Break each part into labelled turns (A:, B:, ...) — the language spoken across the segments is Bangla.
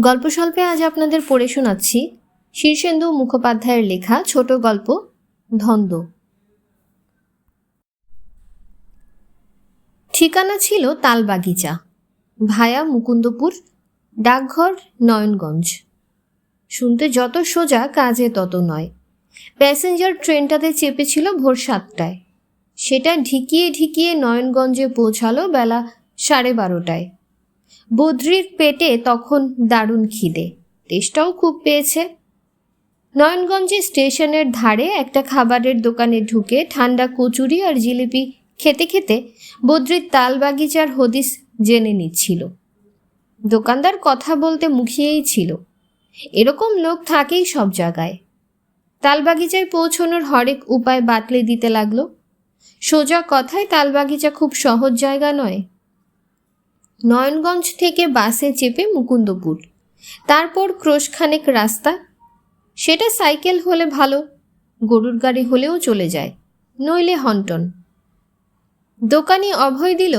A: গল্প স্বল্পে আজ আপনাদের পড়ে শোনাচ্ছি শীর্ষেন্দু মুখোপাধ্যায়ের লেখা ছোট গল্প, ধন্দ। ঠিকানা ছিল তালবাগিচা, ভায়া মুকুন্দপুর, ডাকঘর নয়নগঞ্জ। শুনতে যত সোজা, কাজে তত নয়। প্যাসেঞ্জার ট্রেনটাতে চেপেছিল ভোর সাতটায়। সেটা ঢিকিয়ে ঢিকিয়ে নয়নগঞ্জে পৌঁছালো বেলা সাড়ে বারোটায়। বদ্রির পেটে তখন দারুণ খিদে। তেষ্টাও খুব পেয়েছে। নয়নগঞ্জে স্টেশনের ধারে একটা খাবারের দোকানে ঢুকে ঠান্ডা কচুরি আর জিলিপি খেতে খেতে বদ্রির তাল বাগিচার হদিস জেনে নিচ্ছিল। দোকানদার কথা বলতে মুখিয়েই ছিল। এরকম লোক থাকেই সব জায়গায়। তালবাগিচায় পৌঁছনোর হরেক উপায় বাতলে দিতে লাগল। সোজা কথায় তালবাগিচা খুব সহজ জায়গা নয়। নয়নগঞ্জ থেকে বাসে চেপে মুকুন্দপুর। তারপর ক্রোশখানেক রাস্তা। সেটা সাইকেল হলে ভালো, গরুর গাড়ি হলেও চলে যায়, নইলে হন্টন। দোকানি অভয় দিল,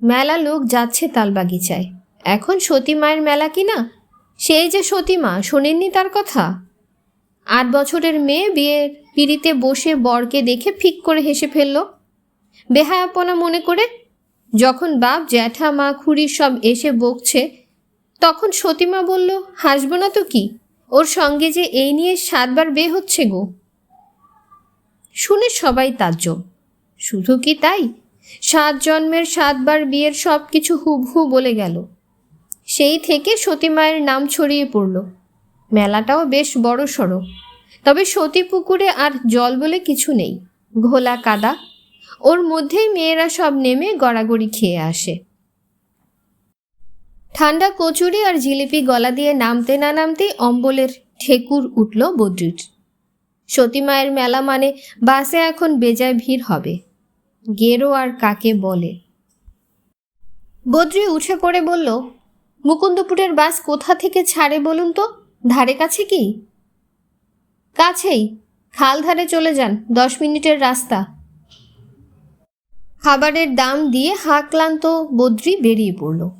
A: মেলা লোক যাচ্ছে তালবাগিচায় এখন সতী মায়ের মেলা কি না? সেই যে সতীমা শোনেননি তার কথা? আট বছরের মেয়ে বিয়ের পিড়িতে বসে বরকে দেখে ফিক করে হেসে ফেলল। বেহায়াপনা মনে করে যখন বাপ, জ্যাঠা, মা, খুড়ি সব এসে বকছে, তখন সতীমা বলল, হাসবো না তো কি? ওর সঙ্গে যে এই নিয়ে সাতবার বে হচ্ছে গো। শুনে সবাই তাজ্জব। শুধু কি তাই? সাত জন্মের সাতবার বিয়ের সব কিছু হুবহু বলে গেল। সেই থেকে সতীমায়ের নাম ছড়িয়ে পড়ল। মেলাটাও বেশ বড় সড়ো তবে সতী পুকুরে আর জল বলে কিছু নেই। ঘোলা কাদা ওর মধ্যেই মেয়েরা সব নেমে গড়াগড়ি খেয়ে আসে। ঠান্ডা কচুরি আর জিলিপি গলা দিয়ে নামতে না নামতেই অম্বলের ঠেকুর উঠল বদ্রির। সতীমায়ের মেলা মানে বাসে এখন বেজায় ভিড় হবে, গেরো আর কাকে বলে। বদ্রি উঠে পড়ে বলল, মুকুন্দপুরের বাস কোথা থেকে ছাড়ে বলুন তো? ধারে কাছে কি? কাছেই। খাল ধারে চলে যান, দশ মিনিটের রাস্তা। খাবারের দাম দিয়ে হাঁকলান্ত বদ্রি বেরিয়ে পড়ল।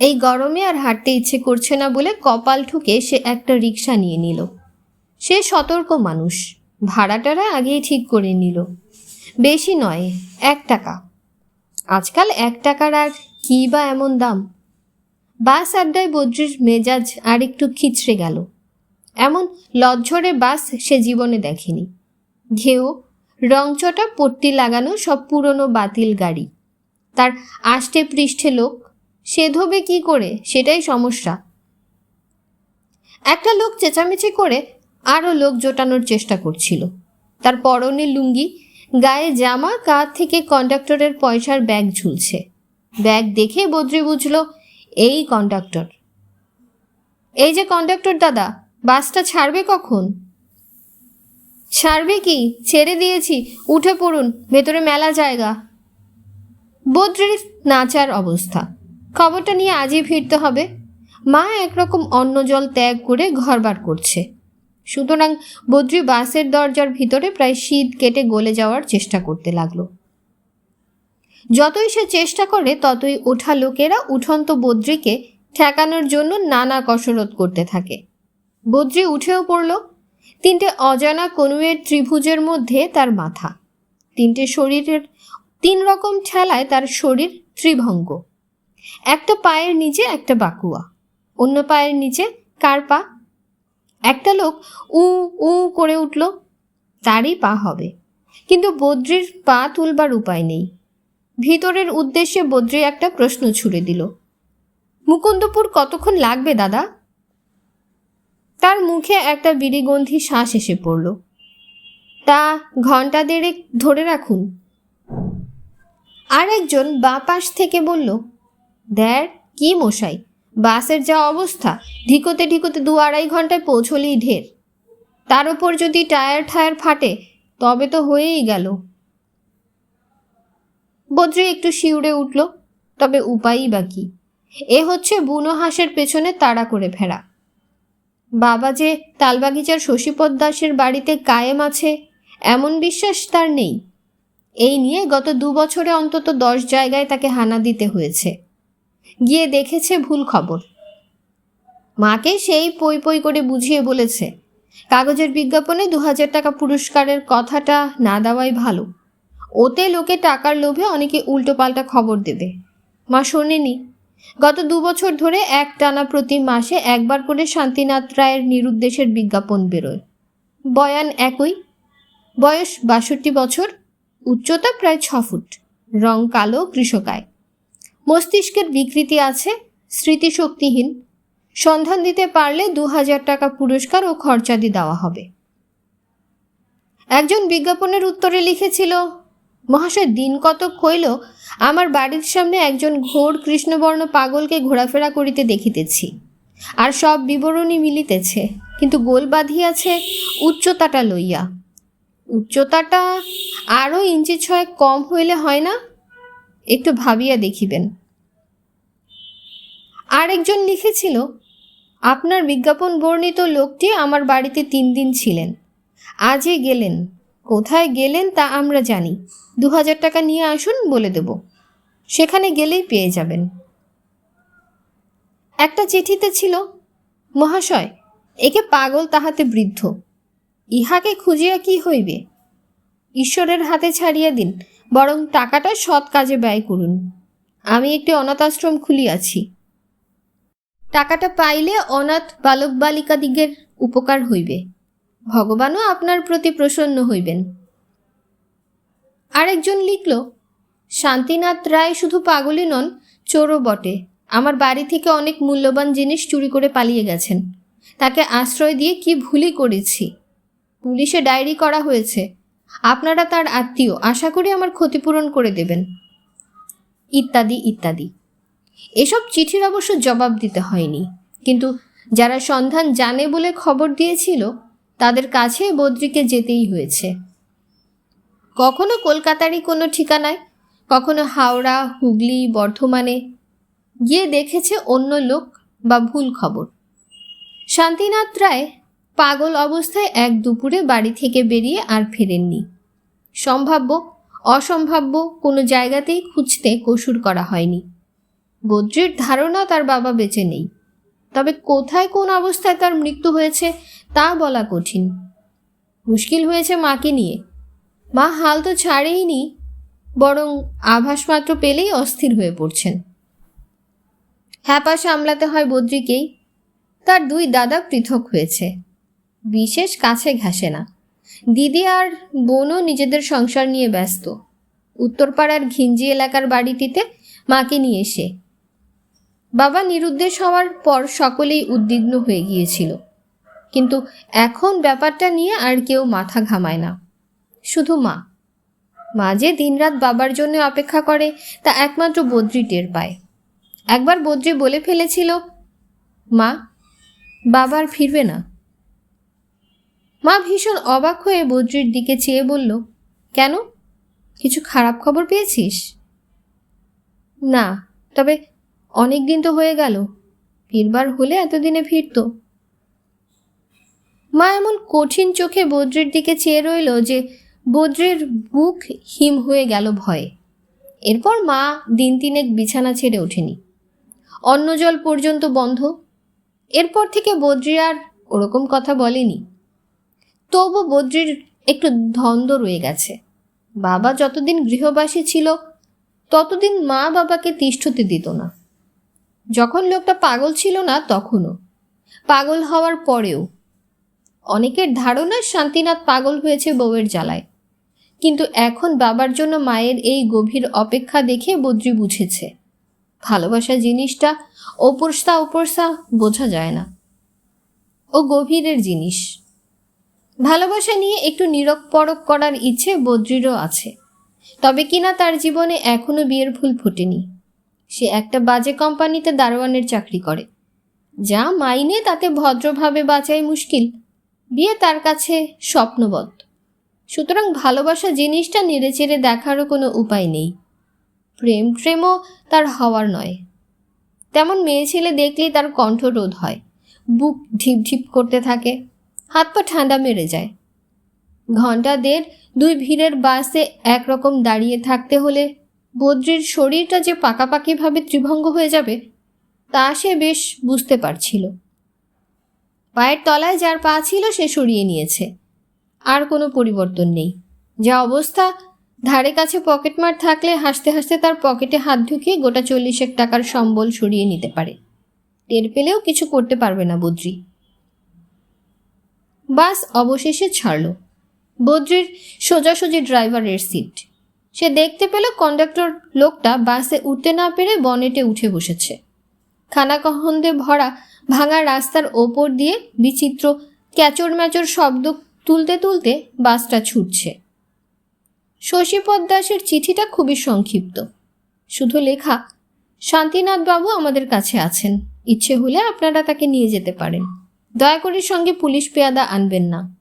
A: এই গরমে আর হাঁটতে ইচ্ছে করছে না বলে কপাল ঠুকে সে একটা রিক্সা নিয়ে নিল। সে সতর্ক মানুষ, ভাড়াটারা আগেই ঠিক করে নিল। বেশি নয়, এক টাকা। আজকাল এক টাকার আর কী বা এমন দাম? বাস আড্ডায় বদ্রির মেজাজ আর একটু খিচড়ে গেল। এমন লজ্জরে বাস সে জীবনে দেখেনি। ঘেউ রংচটা পট্টি লাগানো সব পুরনো বাতিল গাড়ি। তার আষ্টে পৃষ্ঠে লোক, সে ধোবে কি করে সেটাই সমস্যা। একটা লোক চেঁচামেচি করে আরও লোক জোটানোর চেষ্টা করছিল। তার পরনে লুঙ্গি, গায়ে জামা, কাঁধ থেকে কন্ডাক্টরের পয়সার ব্যাগ ঝুলছে। ব্যাগ দেখে বদ্রি বুঝল, এই কন্ডাক্টর। এই যে কন্ডাক্টর দাদা, বাসটা ছাড়বে কখন? ছাড়বে কি? ছেড়ে দিয়েছি। উঠে পড়ুন, ভেতরে মেলা জায়গা। বদ্রির নাচার অবস্থা। খবরটা নিয়ে আজই ফিরতে হবে। মা একরকম অন্ন জল ত্যাগ করে ঘরবার করছে। সুতরাং বদ্রি বাসের দরজার ভিতরে প্রায় শীত কেটে গলে যাওয়ার চেষ্টা করতে লাগল। যতই সে চেষ্টা করে, ততই ওঠা লোকেরা উঠন্ত বদ্রিকে ঠেকানোর জন্য নানা কসরত করতে থাকে। বদ্রি উঠেও পড়ল। তিনটে অজানা কনুয়ের ত্রিভুজের মধ্যে তার মাথা। তিনটে শরীরের তিন রকম ঠেলায় তার শরীর ত্রিভঙ্গ। একটা পায়ের নিচে একটা বাকুয়া, অন্য পায়ের নিচে কার পা? একটা লোক উ উ করে উঠল, তারই পা হবে। কিন্তু বদ্রির পা তুলবার উপায় নেই। ভিতরের উদ্দেশ্যে বদ্রি একটা প্রশ্ন ছুড়ে দিল, মুকুন্দপুর কতক্ষণ লাগবে দাদা? তার মুখে একটা বিড়িগন্ধি শ্বাস এসে পড়ল। তা ঘণ্টা দেড়েক ধরে রাখুন। আর একজন বাঁ পাশ থেকে বলল দ্যার কি মশাই, বাসের যা অবস্থা, ঢিকোতে ঢিকোতে দু আড়াই ঘন্টায় পৌঁছলেই ঢের। তার ওপর যদি টায়ার ঠায়ার ফাটে, তবে তো হয়েই গেল। বদ্রি একটু শিউরে উঠল, তবে উপায়ই বা কি। এ হচ্ছে বুনো হাঁসের পেছনে তাড়া করে ফেরা। বাবা যে তালবাগিচার শশীপদ দাসের বাড়িতে কায়েম আছে, এমন বিশ্বাস তার নেই। এই নিয়ে গত দু বছরে অন্তত দশ জায়গায় তাকে হানা দিতে হয়েছে। গিয়ে দেখেছে ভুল খবর। মাকে সেই পই পই করে বুঝিয়ে বলেছে, কাগজের বিজ্ঞাপনে দু হাজার টাকা পুরস্কারের কথাটা না দেওয়াই ভালো। ওতে লোকে টাকার লোভে অনেকে উল্টোপাল্টা খবর দেবে। মা শোনেনি। গত দু বছর ধরে এক টানা প্রতি মাসে একবার করে শান্তিনাথ রায়ের নিরুদ্দেশের বিজ্ঞাপন বেরোয়। বয়ান একই, বয়স বাষট্টি বছর, উচ্চতা প্রায় ছ ফুট, রং কালো, কৃষকায়। মস্তিষ্কের বিকৃতি আছে, স্মৃতিশক্তিহীন। সন্ধান দিতে পারলে দু হাজার টাকা পুরস্কার ও খরচাদি দেওয়া হবে। একজন বিজ্ঞাপনের উত্তরে লিখেছিল মহাশয়, দিন কতক হইল, আমার বাড়ির সামনে একজন ঘোর কৃষ্ণবর্ণ পাগলকে ঘোরাফেরা করিতে দেখিতেছি। আর সব বিবরণী মিলিতেছে, কিন্তু গোল বাঁধিয়াছে উচ্চতাটা লইয়া। উচ্চতাটা আরও ইঞ্চি ছয় কম হইলে হয় না? একটু ভাবিয়া দেখিবেন। আরেকজন লিখেছিল, আপনার বিজ্ঞাপন বর্ণিত লোকটি আমার বাড়িতে তিন দিন ছিলেন, আজই গেলেন। কোথায় গেলেন তা আমরা জানি। দু হাজার টাকা নিয়ে আসুন বলে দেব। সেখানে গেলেই পেয়ে যাবেন। একটা চিঠিতে ছিল, মহাশয়, একে পাগল তাহাতে বৃদ্ধ। ইহাকে খুঁজিয়া কি হইবে? ঈশ্বরের হাতে ছাড়িয়া দিন, বরং টাকাটা সৎ কাজে ব্যয় করুন। আমি একটি অনাথ আশ্রম খুলিয়াছি। টাকাটা পাইলে অনাথ বালক বালিকাদিগের উপকার হইবে। ভগবানও আপনার প্রতি প্রসন্ন হইবেন। আরেকজন লিখল, শান্তিনাথ রায় শুধু পাগলই নন, চোরও বটে। আমার বাড়ি থেকে অনেক মূল্যবান জিনিস চুরি করে পালিয়ে গেছেন। তাকে আশ্রয় দিয়ে কি ভুলই করেছি। পুলিশে ডায়েরি করা হয়েছে। আপনারা তার আত্মীয়, আশা করি আমার ক্ষতিপূরণ করে দেবেন। ইত্যাদি ইত্যাদি। এসব চিঠির অবশ্য জবাব দিতে হয়নি। কিন্তু যারা সন্ধান জানে বলে খবর দিয়েছিল তাদের কাছে বদ্রিকে যেতেই হয়েছে। কখনো কলকাতারই কোনো ঠিকানায়, কখনো হাওড়া, হুগলি, বর্ধমানে গিয়ে দেখেছে অন্য লোক বা ভুল খবর। শান্তিনাথ রায় পাগল অবস্থায় এক দুপুরে বাড়ি থেকে বেরিয়ে আর ফেরেননি। সম্ভাব্য, অসম্ভাব্য কোনো জায়গাতেই খুঁজতে কসুর করা হয়নি। বদ্রির ধারণা তার বাবা বেঁচে নেই। তবে কোথায় কোন অবস্থায় তার মৃত্যু হয়েছে তা বলা কঠিন। মুশকিল হয়েছে মাকে নিয়ে। মা হাল তো ছাড়েইনি, বরং আভাস মাত্র পেলেই অস্থির হয়ে পড়ছেন। হ্যাপা সামলাতে হয় বদ্রিকেই। তার দুই দাদা পৃথক হয়েছে। বিশেষ কাছে ঘাসে না। দিদি আর বোনও নিজেদের সংসার নিয়ে ব্যস্ত। উত্তরপাড়ার ঘিঞ্জি এলাকার বাড়িটিতে মাকে নিয়ে এসে বাবা নিরুদ্দেশ হওয়ার পর সকলেই উদ্বিগ্ন হয়ে গিয়েছিল। কিন্তু এখন ব্যাপারটা নিয়ে আর কেউ মাথা ঘামায় না। শুধু মা। মা যে দিনরাত বাবার জন্য অপেক্ষা করে, তা একমাত্র বদ্রি টের পায়। একবার বদ্রি বলে ফেলেছিল, মা বাবার ফিরবে না। মা ভীষণ অবাক হয়ে বদ্রির দিকে চেয়ে বলল, কেন? কিছু খারাপ খবর পেয়েছিস? না, তবে অনেক দিন তো হয়ে গেল। ফিরবার হলে এতদিনে ফিরতো। মা এমন কঠিন চোখে বদ্রির দিকে চেয়ে রইল যে বদ্রির বুক হিম হয়ে গেল ভয়ে। এরপর মা দিন তিনেক বিছানা ছেড়ে ওঠেনি। অন্ন জল পর্যন্ত বন্ধ। এরপর থেকে বদ্রি আর ওরকম কথা বলেনি। তবু বদ্রির একটু ধন্দ রয়ে গেছে। বাবা যতদিন গৃহবাসী ছিল, ততদিন মা বাবাকে তিষ্ঠতে দিত না। যখন লোকটা পাগল ছিল না তখনও। পাগল হওয়ার পরেও। অনেকের ধারণা শান্তিনাথ পাগল হয়েছে বউয়ের জ্বালায়। কিন্তু এখন বাবার জন্য মায়ের এই গভীর অপেক্ষা দেখে বদ্রি বুঝেছে। ভালোবাসা জিনিসটা ওপরসা ওপরসা বোঝা যায় না। ও গভীরের জিনিস। ভালোবাসা নিয়ে একটু নিরক পরক করার ইচ্ছে বদ্রিরও আছে। তবে কিনা তার জীবনে এখনও বিয়ের ফুল ফোটেনি। সে একটা বাজে কোম্পানিতে দারোয়ানের চাকরি করে। যা মাইনে তাতে ভদ্রভাবে বাঁচাই মুশকিল। বিয়ে তার কাছে স্বপ্নবৎ। সুতরাং ভালোবাসা জিনিসটা নেড়েচেড়ে দেখারও কোনো উপায় নেই। প্রেম প্রেমও তার হওয়ার নয়। তেমন মেয়ে ছেলে দেখলেই তার কণ্ঠরোধ হয়। বুক ঢিপ ঢিপ করতে থাকে। হাত পা ঠান্ডা মেরে যায়। ঘণ্টা দেড় দুই ভিড়ের বাসে একরকম দাঁড়িয়ে থাকতে হলে বদ্রির শরীরটা যে পাকাপাকিভাবে ত্রিভঙ্গ হয়ে যাবে, তা সে বেশ বুঝতে পারছিল। পায়ের তলায় যার পা ছিল সে সরিয়ে নিয়েছে। আর কোনো পরিবর্তন নেই। যা অবস্থা, ধারে কাছে পকেটমার থাকলে হাসতে হাসতে তার পকেটে হাত ঢুকিয়ে গোটা চল্লিশেক টাকার সম্বল সরিয়ে নিতে পারে। টের পেলেও কিছু করতে পারবে না বদ্রি। বাস অবশেষে ছাড়ল। বদ্রির সোজাসুজি ড্রাইভারের সিট। সে দেখতে পেল কন্ডাক্টর লোকটা বাসে উঠতে না পেরে বনেটে উঠে বসেছে। খানাকহন্দে ভরা ভাঙা রাস্তার ওপর দিয়ে বিচিত্র ক্যাচর ম্যাচর শব্দ তুলতে তুলতে বাসটা ছুটছে। শশীপদ দাসের চিঠিটা খুবই সংক্ষিপ্ত। শুধু লেখা, শান্তিনাথ বাবু আমাদের কাছে আছেন। ইচ্ছে হলে আপনারা তাকে নিয়ে যেতে পারেন। দয়া করে সঙ্গে পুলিশ পেয়াদা আনবেন না।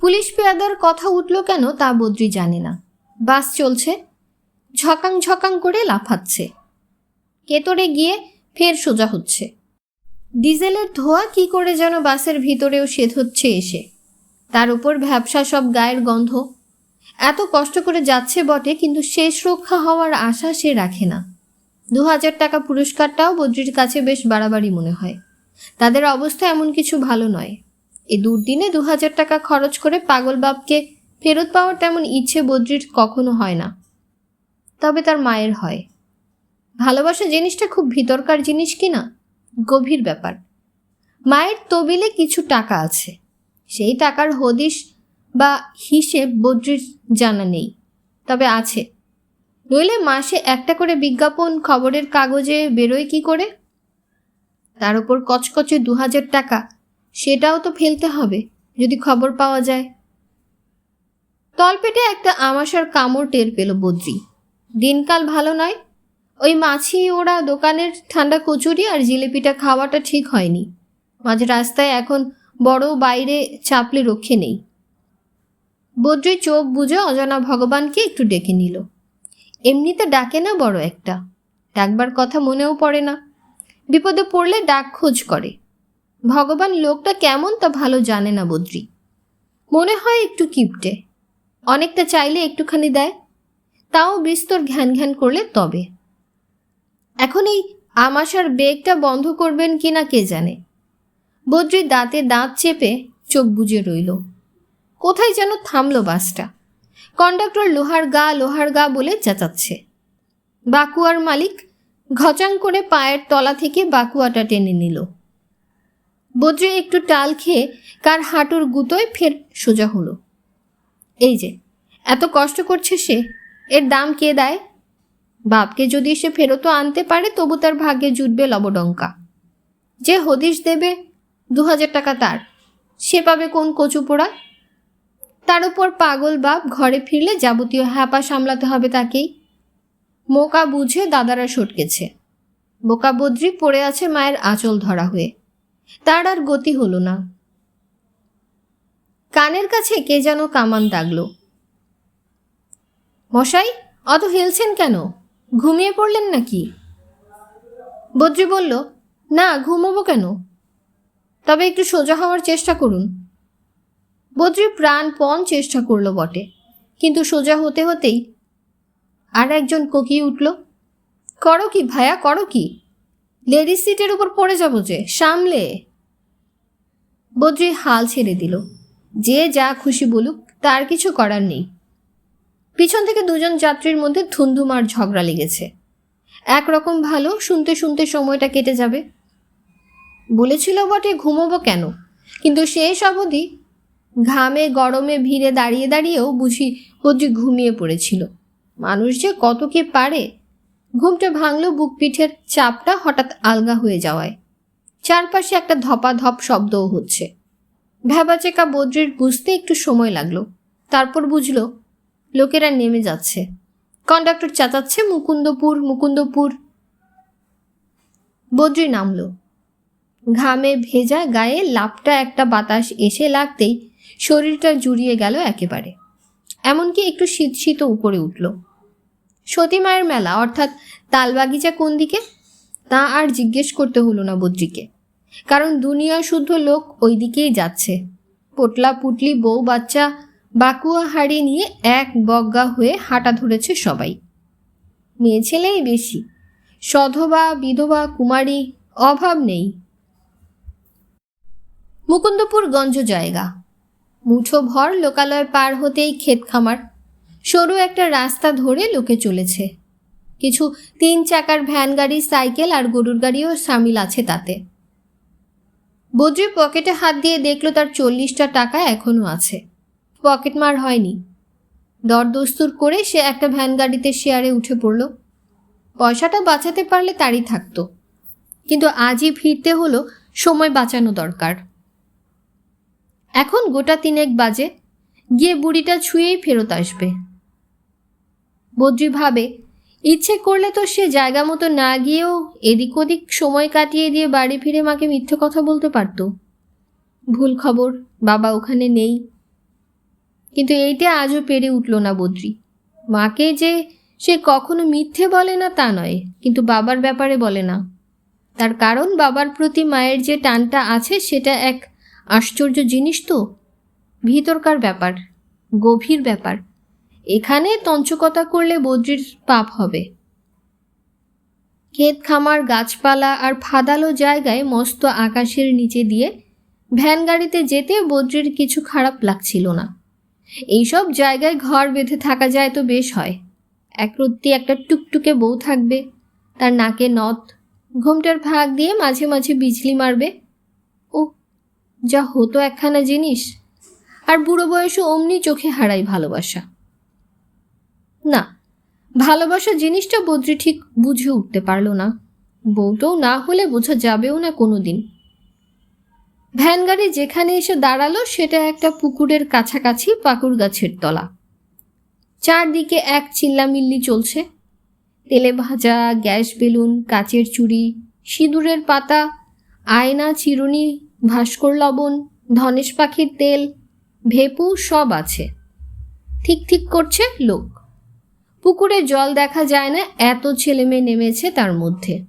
A: পুলিশ পেয়াদার কথা উঠল কেন তা বদ্রি জানে না। বাস চলছে। ঝকাং ঝকাং করে লাফাচ্ছে। কেতরে গিয়ে ফের সোজা হচ্ছে। ডিজেলের ধোয়া কি করে যেন বাসের ভিতরেও সেধ হচ্ছে এসে। তার উপর ভ্যাবসা সব গায়ের গন্ধ। এত কষ্ট করে যাচ্ছে বটে, কিন্তু শেষ রক্ষা হওয়ার আশা সে রাখে না। দু হাজার টাকা পুরস্কারটাও বদ্রির কাছে বেশ বাড়াবাড়ি মনে হয়। তাদের অবস্থা এমন কিছু ভালো নয়। এই দুর্দিনে দু হাজার টাকা খরচ করে পাগল বাপকে ফেরত পাওয়ার তেমন ইচ্ছে বদ্রির কখনো হয় না। তবে তার মায়ের হয়। ভালোবাসা জিনিসটা খুব ভিতরকার জিনিস কি না? গভীর ব্যাপার। মায়ের তবিলে কিছু টাকা আছে। সেই টাকার হদিশ বা হিসেব বদ্রির জানা নেই। তবে আছে। নইলে মাসে একটা করে বিজ্ঞাপন খবরের কাগজে বেরোয় কি করে? তার উপর কচকচে দু হাজার টাকা সেটাও তো ফেলতে হবে, যদি খবর পাওয়া যায়। তলপেটে একটা আমাশার কামড় টের পেল বদ্রি। দিনকাল ভালো নয়, ওই মাছি ওরা দোকানের ঠান্ডা কচুরি আর জিলিপিটা খাওয়াটা ঠিক হয়নি। মাঝ রাস্তায় এখন বড় বাইরে চাপলে রক্ষে নেই। বদ্রি চোখ বুঝে অজানা ভগবানকে একটু ডেকে নিল। এমনিতে ডাকে না বড় একটা, ডাকবার কথা মনেও পড়ে না। বিপদে পড়লে ডাক খোঁজ করে। ভগবান লোকটা কেমন তা ভালো জানে না বদ্রি। মনে হয় একটু কিপটে। অনেকটা চাইলে একটুখানি দেয়। তাও বিস্তর ঘ্যান ঘ্যান করলে তবে। এখন এই আমাশার বেগটা বন্ধ করবেন কি না কে জানে। বদ্রি দাঁতে দাঁত চেপে চোখ বুজে রইল। কোথায় যেন থামলো বাসটা। কন্ডাক্টর লোহার গা লোহার গা বলে চেঁচাচ্ছে। বাকুয়ার মালিক ঘচাং করে পায়ের তলা থেকে বাকুয়াটা টেনে নিল। বদ্রি একটু টাল খেয়ে কার হাঁটুর গুতোয় ফের সোজা হলো। এই যে, এত কষ্ট করছে সে, এর দাম কে দেয়? বাপকে যদি সে ফেরতও আনতে পারে, তবু তার ভাগ্যে জুটবে লবডঙ্কা। যে হদিশ দেবে দু হাজার টাকা তার। সে পাবে কোন কচু পোড়া তার উপর পাগল বাপ ঘরে ফিরলে যাবতীয় হ্যাপা সামলাতে হবে তাকেই। মোকা বুঝে দাদারা সটকেছে। বোকা বদ্রি পড়ে আছে মায়ের আঁচল ধরা হয়ে। তার আর গতি হলো না। কানের কাছে কে যেন কামান দাগলো। মশাই, অত হেলছেন কেন? ঘুমিয়ে পড়লেন নাকি? বদ্রি বলল, না, ঘুমোবো কেন? তবে একটু সোজা হওয়ার চেষ্টা করুন। বদ্রি প্রাণপণ চেষ্টা করল বটে, কিন্তু সোজা হতে হতেই আর একজন কোকিয়ে উঠল, করো কি ভায়া, করো কি? লেডিস সিটের উপর পড়ে যাব যে, সামলে। বদ্রি হাল ছেড়ে দিল। যে যা খুশি বলুক, তার কিছু করার নেই। পিছন থেকে দুজন যাত্রীর মধ্যে ধুন্ধুমার ঝগড়া লেগেছে। একরকম ভালো, শুনতে শুনতে সময়টা কেটে যাবে। বলেছিল বটে, ঘুমোবো কেন? কিন্তু শেষ অবধি ঘামে, গরমে, ভিড়ে দাঁড়িয়ে দাঁড়িয়েও বুঝি বদ্রি ঘুমিয়ে পড়েছিল। মানুষ যে কত কে পারে? ঘুমটা ভাঙলো বুক পিঠের চাপটা হঠাৎ আলগা হয়ে যাওয়ায়। চারপাশে একটা ধপাধপ শব্দও হচ্ছে। ভ্যাবাচেকা বদ্রির বুঝতে একটু সময় লাগল। তারপর বুঝলো, লোকেরা নেমে যাচ্ছে। কন্ডাক্টর চাচাচ্ছে, মুকুন্দপুর মুকুন্দপুর। বদ্রি নামলো। ঘামে ভেজা গায়ে লাপটা একটা বাতাস এসে লাগতেই শরীরটা জুড়িয়ে গেল একেবারে। এমনকি একটু শীত শীত উপরে উঠল। সতী মায়ের মেলা, অর্থাৎ তালবাগিচা কোন দিকে? তা আর জিজ্ঞেস করতে হলো না বদ্রিকে। কারণ দুনিয়া শুদ্ধ লোক ওই দিকেই যাচ্ছে। পোটলা পুটলি বউ বাচ্চা বাকুয়া হাড়ি নিয়ে এক বজ্ঞা হয়ে হাঁটা ধরেছে সবাই। মেয়ে ছেলেই বেশি। সধবা, বিধবা, কুমারী অভাব নেই। মুকুন্দপুর গঞ্জ জায়গা। মুঠো ভর লোকালয় পার হতেই ক্ষেত খামার। সরু একটা রাস্তা ধরে লোকে চলেছে। কিছু তিন চাকার ভ্যান গাড়ি, সাইকেল আর গরুর গাড়িও সামিল আছে তাতে। বদ্রি পকেটে হাত দিয়ে দেখল তার চল্লিশটা টাকা এখনও আছে। পকেট মার হয়নি। দরদস্তুর করে সে একটা ভ্যান গাড়িতে শেয়ারে উঠে পড়ল। পয়সাটা বাঁচাতে পারলে তারই থাকতো। কিন্তু আজই ফিরতে হলো সময় বাঁচানো দরকার। এখন গোটা তিনেক বাজে। গিয়ে বুড়িটা ছুঁয়েই ফেরত আসবে। বদ্রি ভাবে, ইচ্ছে করলে তো সে জায়গা মতো না গিয়েও এদিক ওদিক সময় কাটিয়ে দিয়ে বাড়ি ফিরে মাকে মিথ্যে কথা বলতে পারতো। ভুল খবর, বাবা ওখানে নেই। কিন্তু এইটা আজও পেরে উঠল না বদ্রি। মাকে যে সে কখনো মিথ্যে বলে না তা নয়, কিন্তু বাবার ব্যাপারে বলে না। তার কারণ বাবার প্রতি মায়ের যে টানটা আছে সেটা এক আশ্চর্য জিনিস তো। ভিতরকার ব্যাপার, গভীর ব্যাপার। এখানে তঞ্চকতা করলে বদ্রির পাপ হবে। ক্ষেত খামার, গাছপালা আর ফাদালো জায়গায় মস্ত আকাশের নিচে দিয়ে ভ্যান গাড়িতে যেতে বদ্রির কিছু খারাপ লাগছিল না। এইসব জায়গায় ঘর বেঁধে থাকা যায় তো বেশ হয়। একরত্তি একটা টুকটুকে বউ থাকবে, তার নাকে নথ, ঘোমটার ভাগ দিয়ে মাঝে মাঝে বিজলি মারবে। ও যা হতো একখানা জিনিস। আর বুড়ো বয়সে অমনি চোখে হারাই ভালোবাসা। না ভালোবাসা জিনিসটা বদ্রি ঠিক বুঝে উঠতে পারল না। বউটাও না হলে বোঝা যাবেও না কোনো দিন ভ্যান গাড়ি যেখানে এসে দাঁড়াল, সেটা একটা পুকুরের কাছাকাছি পাকুর গাছের তলা। চারদিকে এক চিল্লামিল্লি চলছে। তেলে ভাজা, গ্যাস বেলুন, কাচের চুড়ি, সিঁদুরের পাতা, আয়না, চিরুনি, ভাস্কর লবণ, ধনেশ পাখির তেল, ভেপু সব আছে। ঠিক ঠিক করছে লোক। পুকুরে জল দেখা যায় না, এত ছেলেমেয়ে নেমেছে তার মধ্যে।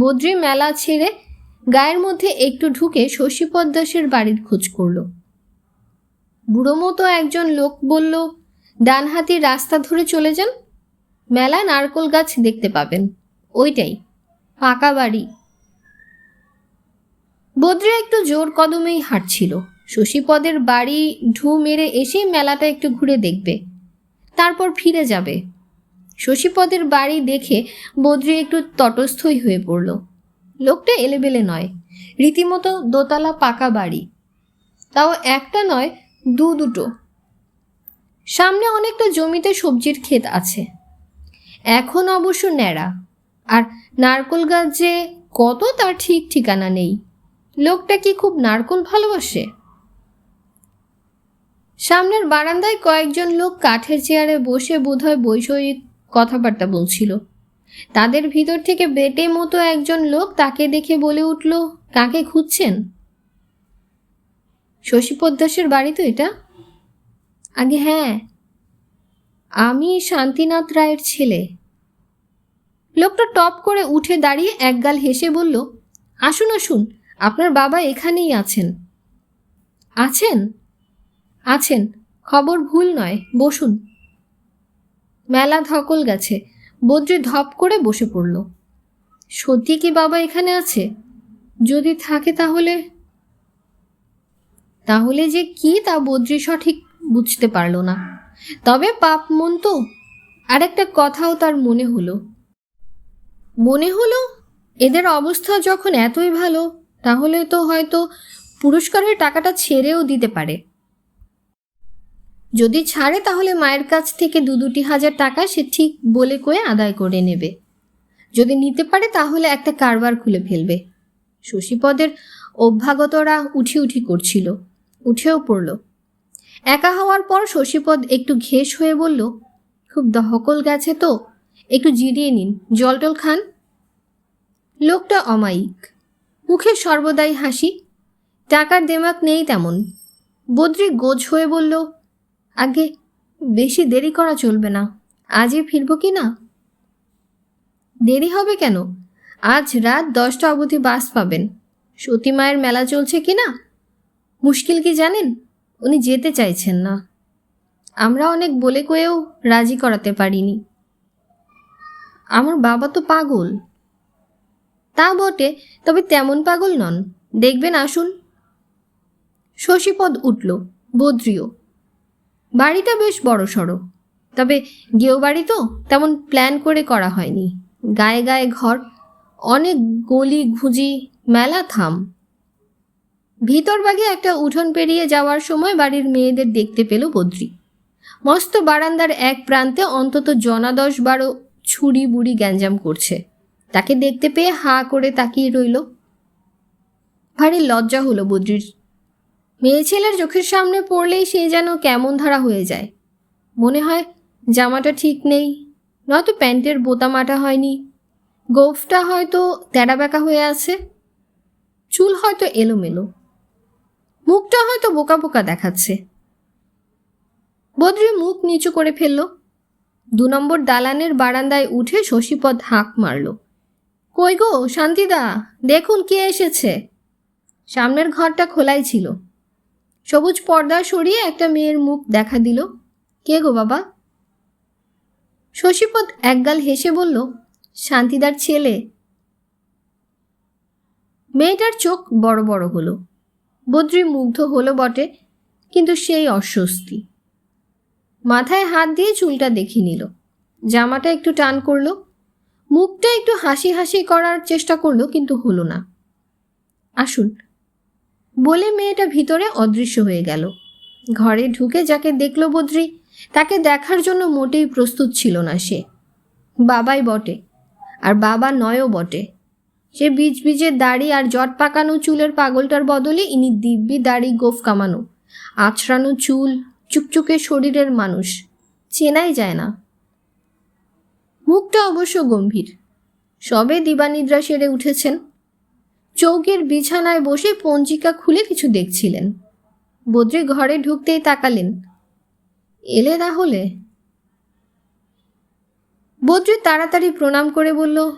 A: বদ্রি মেলা ছেড়ে গায়ের মধ্যে একটু ঢুকে শশীপদ দাসের বাড়ির খোঁজ করল। বুড়ো মতো একজন লোক বলল ডান হাতি রাস্তা ধরে চলে যান। মেলা নারকোল গাছ দেখতে পাবেন। ওইটাই, পাকা বাড়ি। বদ্রি একটু জোর কদমেই হাঁটছিল। শশীপদের বাড়ি ঢু মেরে এসেই মেলাটা একটু ঘুরে দেখবে। তারপর ফিরে যাবে। শশীপদের বাড়ি দেখে বদ্রি একটু তটস্থই হয়ে পড়ল। লোকটা এলেবেলে নয়, রীতিমতো দোতলা পাকা বাড়ি। তাও একটা নয়, দু দুটো। সামনে অনেকটা জমিতে সবজির ক্ষেত আছে। এখন অবশ্য ন্যাড়া। আর নারকোল গাছ যে কত, তার ঠিক ঠিকানা নেই। লোকটা কি খুব নারকোল ভালোবাসে? সামনের বারান্দায় কয়েকজন লোক কাঠের চেয়ারে বসে বোধহয় বৈষয়িক কথাবার্তা বলছিল। তাদের ভিতর থেকে বেটে মতো একজন লোক তাকে দেখে বলে উঠল, কাকে খুঁজছেন? শশীপদ দাসের বাড়ি তো এটা। আগে হ্যাঁ আমি শান্তিনাথ রায়ের ছেলে। লোকটা টপ করে উঠে দাঁড়িয়ে একগাল হেসে বলল, আসুন আসুন, আপনার বাবা এখানেই আছেন। আছেন? আছেন, খবর ভুল নয়, বসুন। মেলা ধকল গেছে। বদ্রি ধপ করে বসে পড়ল। সত্যি কি বাবা এখানে আছে? যদি থাকে তাহলে? তাহলে যে কি তা বদ্রি সঠিক বুঝতে পারল না। তবে পাপ মন তো। আর একটা কথাও তার মনে হলো। মনে হলো, এদের অবস্থা যখন এতই ভালো, তাহলে তো হয়তো পুরস্কারের টাকাটা ছেড়েও দিতে পারে। যদি ছাড়ে তাহলে মায়ের কাছ থেকে দু দুটি হাজার টাকা সে ঠিক বলে কয়ে আদায় করে নেবে। যদি নিতে পারে তাহলে একটা কারবার খুলে ফেলবে। শশীপদের অভ্যাগতরা উঠি উঠি করছিল, উঠেও পড়ল। একা হওয়ার পর শশীপদ একটু ঘেস হয়ে বলল, খুব দহকল গেছে তো, একটু জিরিয়ে নিন। জল টল খান? লোকটা অমায়িক, মুখে সর্বদাই হাসি, টাকার দেমাক নেই তেমন। বদ্রি গোজ হয়ে বলল আগে বেশি দেরি করা চলবে না। আজই ফিরবো কি না? দেরি হবে কেন? আজ রাত দশটা অবধি বাস পাবেন। সতী মায়ের মেলা চলছে কি না? মুশকিল কি জানেন? উনি যেতে চাইছেন না। আমরা অনেক বলে কয়েও রাজি করাতে পারিনি। আমার বাবা তো পাগল। তা বটে, তবে তেমন পাগল নন। দেখবেন, আসুন। শশীপদ উঠল, বদ্রিও। বাড়িটা বেশ বড় সড়ো। তবে গেও বাড়ি তো তেমন প্ল্যান করে করা হয়নি। গায়ে গায়ে ঘর, অনেক গলি ঘুজি, মেলা থাম। ভিতর বাগে একটা উঠোন পেরিয়ে যাওয়ার সময় বাড়ির মেয়েদের দেখতে পেল বদ্রি। মস্ত বারান্দার এক প্রান্তে অন্তত জনা দশ বারো ছুরি বুড়ি গ্যাঞ্জাম করছে। তাকে দেখতে পেয়ে হা করে তাকিয়ে রইল। ভারী লজ্জা হলো বদ্রির মেয়ে ছেলের চোখের সামনে পড়লেই সে যেন কেমন ধারা হয়ে যায়। মনে হয় জামাটা ঠিক নেই, নয়তো প্যান্টের বোতাম আটা হয়নি। গোফটা হয়তো তেরা বেঁকা হয়ে আছে। চুল হয়তো এলোমেলো। মুখটা হয়তো বোকা বোকা দেখাচ্ছে। বদ্রি মুখ নিচু করে ফেলল। দু নম্বর দালানের বারান্দায় উঠে শশীপদ হাঁক মারল। কই গো, শান্তিদা, দেখুন কে এসেছে? সামনের ঘরটা খোলাই ছিল। সবুজ পর্দা সরিয়ে একটা মেয়ের মুখ দেখা দিল। কে গো বাবা? শশীপদ একগাল হেসে বলল, শান্তিদার ছেলে। মেয়েটার চোখ বড় বড় হলো। বদ্রি মুগ্ধ হলো বটে, কিন্তু সেই অস্বস্তি। মাথায় হাত দিয়ে চুলটা দেখে নিল। জামাটা একটু টান করল। মুখটা একটু হাসি হাসি করার চেষ্টা করল, কিন্তু হলো না। আসুন বলে মেয়েটা ভিতরে অদৃশ্য হয়ে গেল। ঘরে ঢুকে যাকে দেখল বদ্রি, তাকে দেখার জন্য মোটেই প্রস্তুত ছিল না সে। বাবাই বটে, আর বাবা নয়ও বটে। সে বীজ দাড়ি আর জট পাকানো চুলের পাগলটার বদলে ইনি দিব্যি দাড়ি, গোফ কামানো, আছড়ানো চুল, চুকচুকে শরীরের মানুষ। চেনাই যায় না। মুখটা অবশ্য গম্ভীর। সবে দিবানিদ্রা সেরে উঠেছেন। চৌকির বিছানায় বসে পঞ্জিকা খুলে কিছু দেখছিলেন। বদ্রি ঘরে ঢুকতেই তাকালেন। এলে তাহলে? বদ্রি তাড়াতাড়ি প্রণাম করে বলল,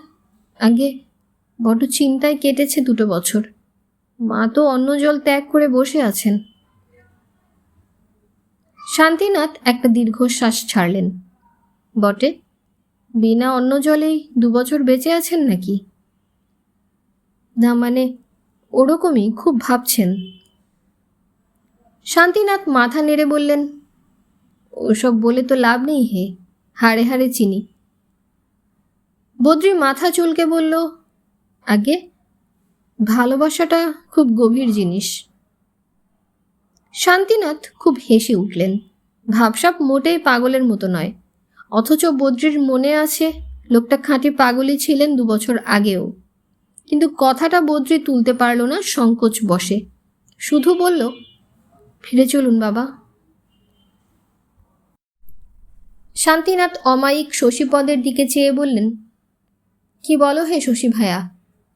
A: আগে বড্ড চিন্তায় কেটেছে দুটো বছর। মা তো অন্ন জল ত্যাগ করে বসে আছেন। শান্তিনাথ একটা দীর্ঘশ্বাস ছাড়লেন। বটে, বিনা অন্ন জলেই দু বছর বেঁচে আছেন নাকি? না মানে ওরকমই খুব ভাবছেন। শান্তিনাথ মাথা নেড়ে বললেন, ওসব বলে তো লাভ নেই হে, হাড়ে হাড়ে চিনি। বদ্রি মাথা চুলকে বলল, আগে, ভালোবাসাটা খুব গভীর জিনিস। শান্তিনাথ খুব হেসে উঠলেন, ভাবসাব মোটেই পাগলের মতো নয়, অথচ বদ্রির মনে আছে লোকটা খাঁটি পাগলই ছিলেন দু বছর আগেও। কিন্তু কথাটা বদ্রি তুলতে পারল না সংকোচ বসে। শুধু বলল, ফিরে চলুন বাবা। শান্তিনাথ অমায়িক শশীপদের দিকে চেয়ে বললেন, কি বলো হে শশী ভায়া,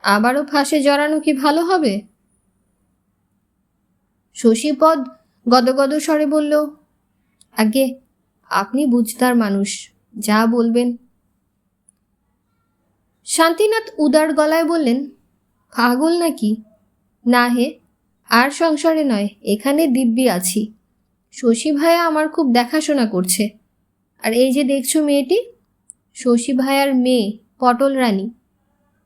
A: আবারও ফাঁসে জড়ানো কি ভালো হবে? শশীপদ গদগদ স্বরে বলল আগে আপনি বুঝতার মানুষ, যা বলবেন শান্তিনাথ উদার গলায় বললেন, পাগল নাকি? না হে, আর সংসারে নয়, এখানে দিব্যি আছি। শশী ভাইয়া আমার খুব দেখাশোনা করছে। আর এই যে দেখছ মেয়েটি, শশী ভাইয়ার মেয়ে, পটল রানী।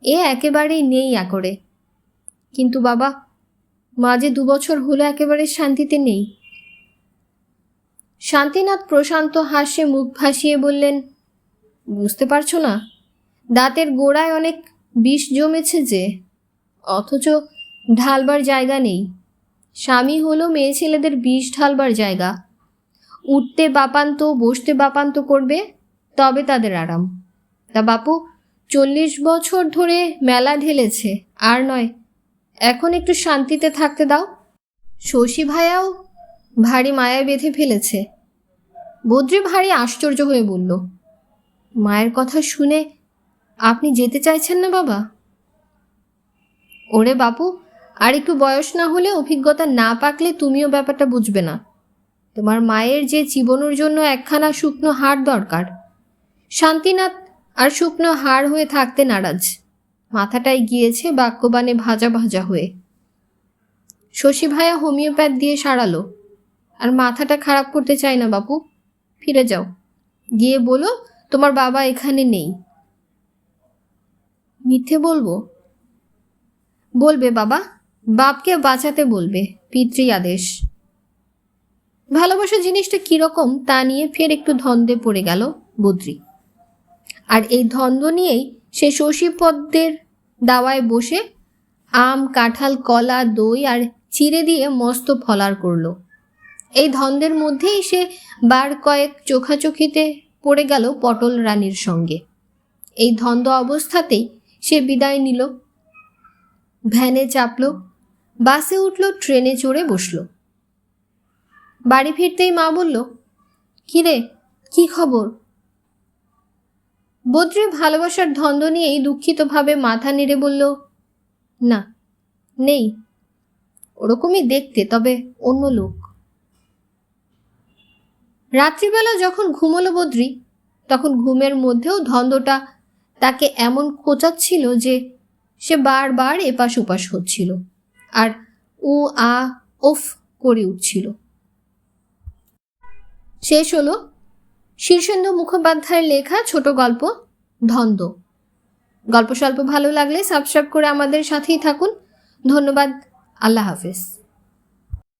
A: এ একেবারেই নেই একরে কিন্তু বাবা মা যে দুবছর হলো একেবারে শান্তিতে নেই। শান্তিনাথ প্রশান্ত হাসে মুখ ভাসিয়ে বললেন, বুঝতে পারছ না? দাঁতের গোড়ায় অনেক বিষ জমেছে যে, অথচ ঢালবার জায়গা নেই। স্বামী হলো মেয়ে ছেলেদের বিষ ঢালবার জায়গা। উঠতে বাপান্ত, বসতে বাপান্ত করবে, তবে তাদের আরাম। তা বাপু, চল্লিশ বছর ধরে মেলা ঢেলেছে, আর নয়, এখন একটু শান্তিতে থাকতে দাও। শশী ভাইয়াও ভারী মায়া বেঁধে ফেলেছে। বদ্রি ভারী আশ্চর্য হয়ে বলল, মায়ের কথা শুনে আপনি যেতে চাইছেন না বাবা? ওরে বাপু, আর একটু বয়স না হলে অভিজ্ঞতা না পাকলে তুমিও ব্যাপারটা বুঝবে না। তোমার মায়ের যে জীবনের জন্য একখানা শুকনো হাড় দরকার। শান্তিনাথ আর শুকনো হাড় হয়ে থাকতে নারাজ। মাথাটাই গিয়েছে বাক্যবানে ভাজা ভাজা হয়ে। শশী ভাইয়া হোমিওপ্যাথ দিয়ে সারালো। আর মাথাটা খারাপ করতে চাই না বাপু, ফিরে যাও। গিয়ে বলো, তোমার বাবা এখানে নেই। মিথ্যে বলব? বলবে বাবা, বাপকে বাঁচাতে বলবে, পিতৃ আদেশ। ভালোবাসা জিনিসটা কীরকম তা নিয়ে ফের একটু ধন্দে পড়ে গেল বদ্রি। আর এই ধন্দ নিয়েই সে শশীপদ্মের দাওয়ায় বসে আম, কাঁঠাল, কলা, দই আর চিড়ে দিয়ে মস্ত ফলার করল। এই ধন্দের মধ্যেই সে বার কয়েক চোখাচোখিতে পড়ে গেল পটল রানীর সঙ্গে। এই ধন্দ অবস্থাতেই সে বিদায় নিল। ভ্যানে চাপল, বাসে উঠল, ট্রেনে চড়ে বসল। বাড়ি ফিরতেই মা বলল, কিরে, কি খবর? বদ্রি ভালোবাসার ধন্দ নিয়েই দুঃখিতভাবে মাথা নেড়ে বলল, না, নেই। ওরকমই দেখতে, তবে অন্য লোক। রাত্রিবেলা যখন ঘুমলো বদ্রি, তখন ঘুমের মধ্যেও ধন্দটা তাকে এমন কোচাচ্ছিল যে সে বারবার এপাশ ওপাশ হচ্ছিল আর উ, আ, ওফ করে উঠছিল। শেষ হলো শীর্ষেন্দু মুখোপাধ্যায়ের লেখা ছোট গল্প ধন্দ। গল্প স্বল্প ভালো লাগলে সাবস্ক্রাইব করে আমাদের সাথেই থাকুন। ধন্যবাদ। আল্লাহ হাফেজ।